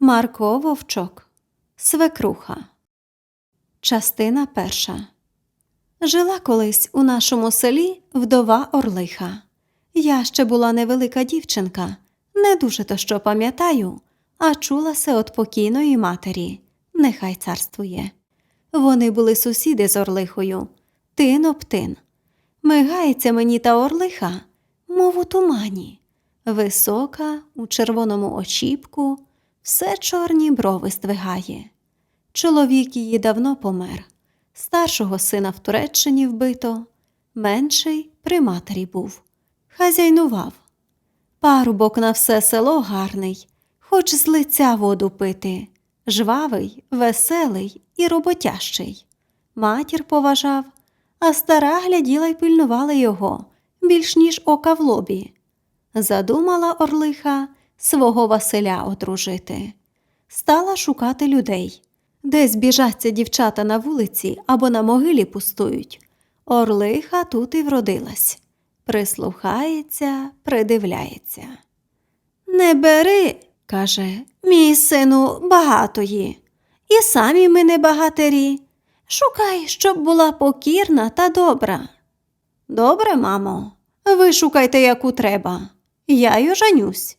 Марко Вовчок Свекруха. Частина перша. Жила колись у нашому селі вдова Орлиха. Я ще була невелика дівчинка, не дуже то що пам'ятаю, а чула се от покійної матері, нехай царствує. Вони були сусіди з Орлихою, тин об тин. Мигається мені та Орлиха, мов у тумані, висока, у червоному очіпку, все чорні брови здвигає. Чоловік її давно помер. Старшого сина в Туреччині вбито, менший при матері був. Хазяйнував. Парубок на все село гарний, хоч з лиця воду пити, жвавий, веселий і роботящий. Матір поважав, а стара гляділа й пильнувала його більш ніж ока в лобі. Задумала Орлиха свого Василя одружити. Стала шукати людей. Десь біжаться дівчата на вулиці або на могилі пустують. Орлиха тут і вродилась. Прислухається, придивляється. Не бери, каже, мій сину багатої. І самі ми не багатирі. Шукай, щоб була покірна та добра. Добре, мамо, ви шукайте, яку треба. Я й оженюсь.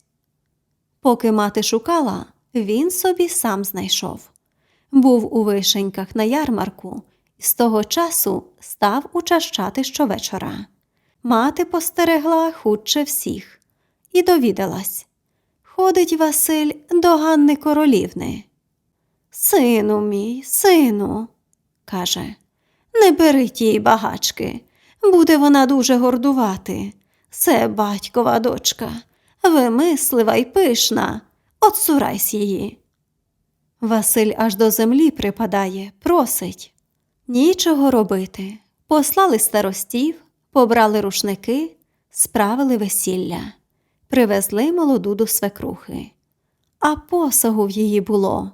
Поки мати шукала, він собі сам знайшов. Був у вишеньках на ярмарку і з того часу став учащати щовечора. Мати постерегла хутче всіх і довідалась. Ходить Василь до Ганни Королівни. Сину мій, сину, каже, не бери тієї багачки, буде вона дуже гордувати. Це батькова дочка, вимислива й пишна, отсурайсь її. Василь аж до землі припадає, просить. Нічого робити. Послали старостів, побрали рушники, справили весілля, привезли молоду до свекрухи. А посагу в її було.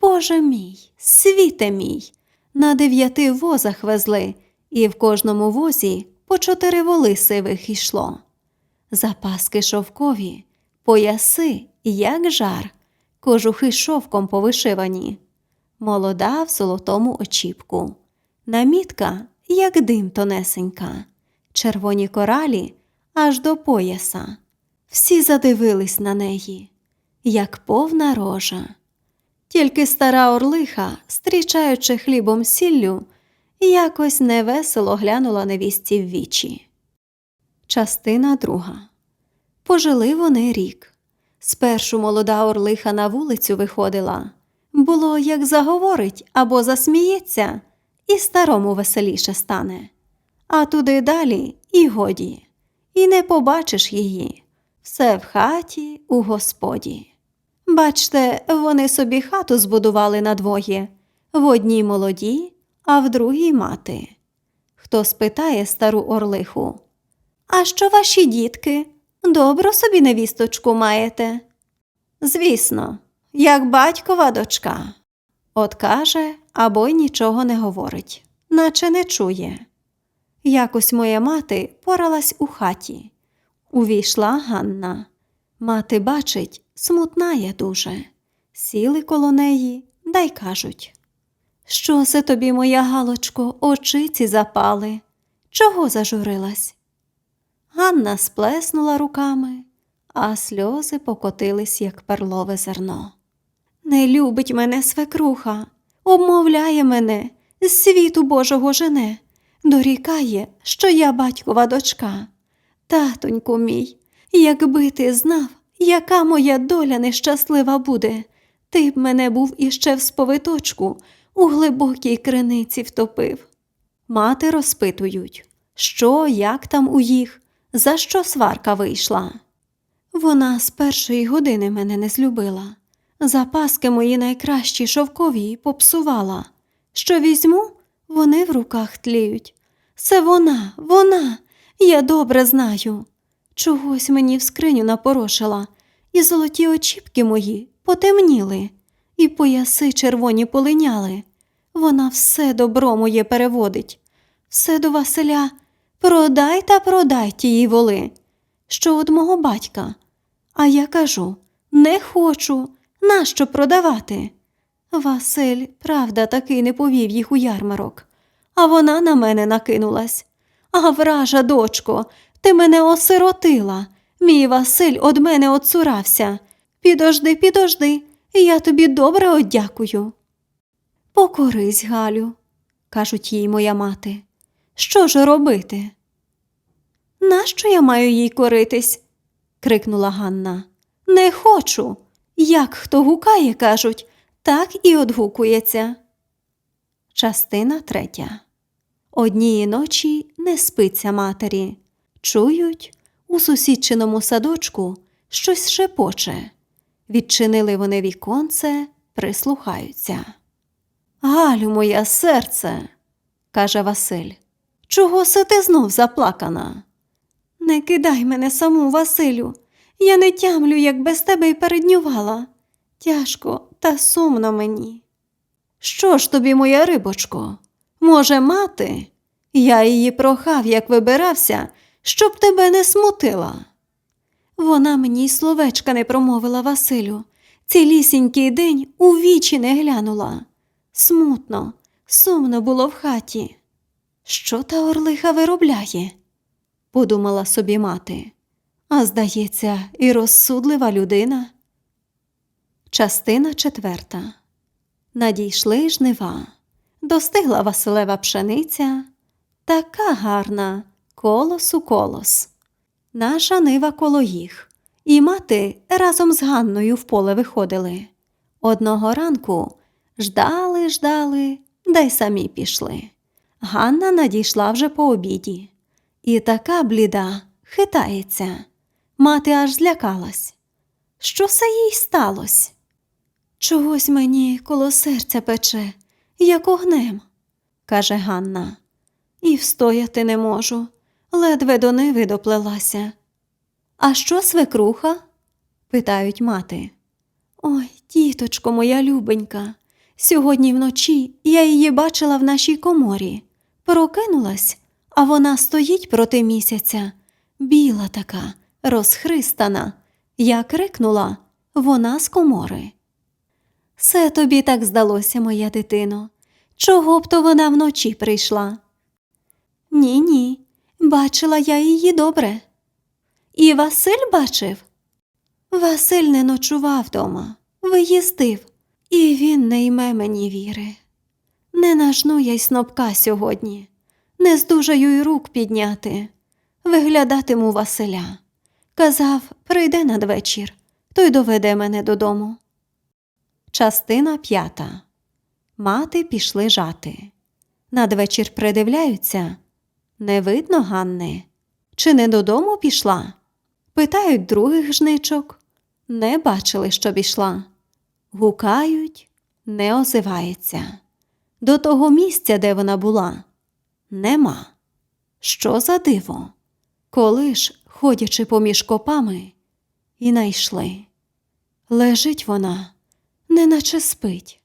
Боже мій, світе мій. На дев'яти возах везли, і в кожному возі по чотири воли сивих йшло. Запаски шовкові, пояси, як жар, кожухи шовком повишивані, молода в золотому очіпку, намітка, як дим тонесенька, червоні коралі аж до пояса. Всі задивились на неї, як повна рожа. Тільки стара орлиха, стрічаючи хлібом сіллю, якось невесело глянула невісті в вічі. Частина друга. Пожили вони рік. Спершу молода орлиха на вулицю виходила. Було, як заговорить або засміється, і старому веселіше стане. А туди далі і годі, і не побачиш її. Все в хаті у господі. Бачте, вони собі хату збудували надвоє, в одній молоді, а в другій мати. Хто спитає стару орлиху, А що ваші дітки? Добро собі невісточку маєте? Звісно, як батькова дочка. От каже, або й нічого не говорить, наче не чує. Якось моя мати поралась у хаті. Увійшла Ганна. Мати бачить, смутна дуже. Сіли коло неї, да й кажуть. Що це тобі, моя Галочко, очиці запали? Чого зажурилась? Ганна сплеснула руками, а сльози покотились, як перлове зерно. Не любить мене свекруха, обмовляє мене, з світу Божого жене, дорікає, що я батькова дочка. Татоньку мій, якби ти знав, яка моя доля нещаслива буде, ти б мене був іще в сповиточку у глибокій криниці втопив. Мати розпитують, що, як там у їх, за що сварка вийшла. Вона з першої години мене не злюбила. Запаски мої найкращі шовкові попсувала. Що візьму, вони в руках тліють. Це вона, вона, я добре знаю. Чогось мені в скриню напорошила, і золоті очіпки мої потемніли, і пояси червоні полиняли. Вона все добро моє переводить. Все до Василя продай та продай тії воли, що од мого батька. А я кажу не хочу, Нащо продавати? Василь, правда, таки не повів їх у ярмарок, а вона на мене накинулась. А вража, дочко, ти мене осиротила. Мій Василь од мене отцурався. Підожди, підожди, я тобі добре одякую. Покорись, Галю, кажуть їй моя мати. Що ж робити? Нащо я маю їй коритись? крикнула Ганна. Не хочу. Як хто гукає, кажуть, так і одгукується. Частина третя. Однієї ночі не спиться матері. Чують, у сусідчиному садочку щось шепоче. Відчинили вони віконце, прислухаються. Галю, моє серце, каже Василь. Чого се ти знов заплакана? Не кидай мене саму, Василю. Я не тямлю, як без тебе й переднювала. Тяжко та сумно мені. Що ж тобі, моя рибочко? Може, мати? Я її прохав, як вибирався, щоб тебе не смутила. Вона мені й словечка не промовила Василю. Цілісінький день у вічі не глянула. Смутно, сумно було в хаті. Що та орлиха виробляє? подумала собі мати. А здається, і розсудлива людина. Частина четверта. Надійшли жнива. Достигла Василева пшениця. Така гарна, колос у колос. Наша нива коло їх. І мати разом з Ганною в поле виходили. Одного ранку ждали, ждали, да й самі пішли. Ганна надійшла вже по обіді. І така бліда хитається. Мати аж злякалась. Що се їй сталося? Чогось мені коло серця пече, як огнем, каже Ганна. І встояти не можу, ледве до ниви доплелася. А що свекруха? питають мати. Ой, тіточко моя любенька, сьогодні вночі я її бачила в нашій коморі. Прокинулась, а вона стоїть проти місяця, біла така, розхристана. Я крикнула вона з комори. Все тобі так здалося, моя дитино. Чого б то вона вночі прийшла? Ні, ні, бачила я її добре. І Василь бачив? Василь не ночував дома, виїздив, і він не йме мені віри. Не нажну я й снопка сьогодні, не здужаю й рук підняти. Виглядатиму Василя. Казав, прийде надвечір, той доведе мене додому. Частина п'ята. Мати пішли жати. Надвечір придивляються. Не видно Ганни. Чи не додому пішла? Питають других жничок. Не бачили, щоб ішла. Гукають, не озивається. До того місця, де вона була, нема. Що за диво? Коли ж, ходячи поміж копами, і найшли. Лежить вона, неначе спить,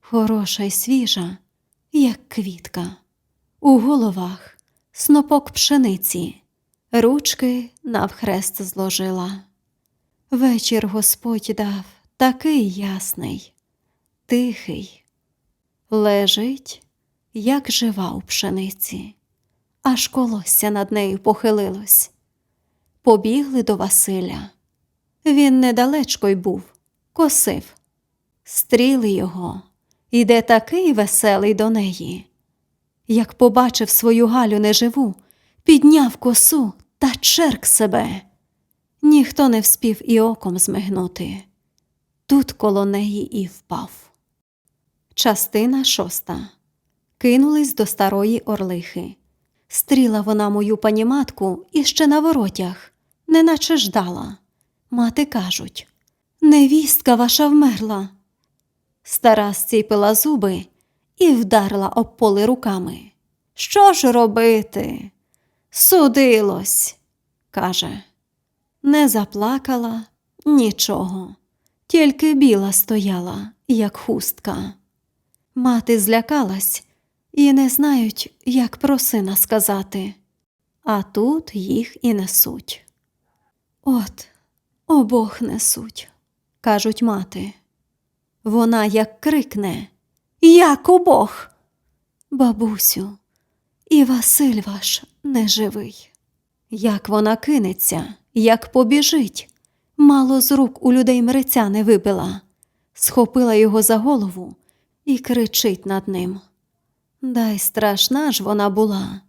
хороша й свіжа, як квітка. У головах снопок пшениці, ручки навхрест зложила. Вечір Господь дав такий ясний, тихий, лежить, як жива у пшениці, аж колосся над нею похилилось. Побігли до Василя. Він недалечко й був, косив. Стріли його, іде такий веселий до неї. Як побачив свою Галю неживу, підняв косу та черк себе. Ніхто не вспів і оком змигнути. Тут коло неї і впав. Частина шоста. Кинулись до старої орлихи. Стріла вона мою паніматку іще на воротях, неначе ждала. Мати кажуть невістка ваша вмерла. Стара зціпила зуби і вдарила об поле руками. Що ж робити? Судилось, каже. Не заплакала нічого, тільки біла стояла, як хустка. Мати злякалась і не знають, як про сина сказати, а тут їх і несуть. От, обох несуть, кажуть мати. Вона як крикне Як обох. Бабусю, і Василь ваш неживий. Як вона кинеться, як побіжить, мало з рук у людей мриця не вибила, схопила його за голову і кричить над ним. Дай страшна ж вона була,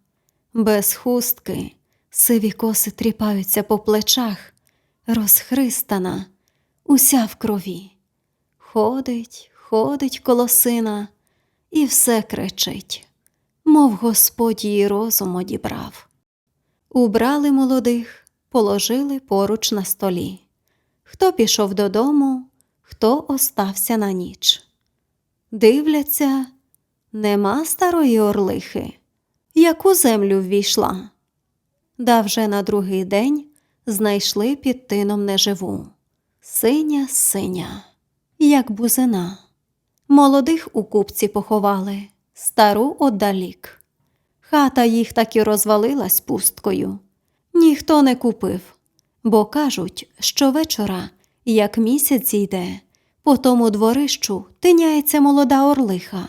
без хустки, сиві коси тріпаються по плечах, розхристана, уся в крові. Ходить, ходить коло сина і все кричить, мов Господь її розум одібрав. Убрали молодих, положили поруч на столі. Хто пішов додому, хто остався на ніч. Дивляться, нема старої орлихи, яку землю ввійшла. Да вже на другий день знайшли під тином неживу. Синя синя, як бузина. Молодих у купці поховали, стару оддалік. Хата їх так і розвалилась пусткою. Ніхто не купив, бо кажуть, що вечора, як місяць йде, по тому дворищу тиняється молода орлиха.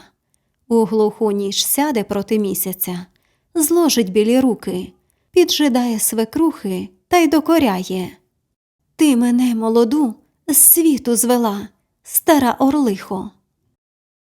У глуху ніж сяде проти місяця, зложить білі руки, піджидає свекрухи та й докоряє. Ти мене, молоду, з світу звела, стара орлихо.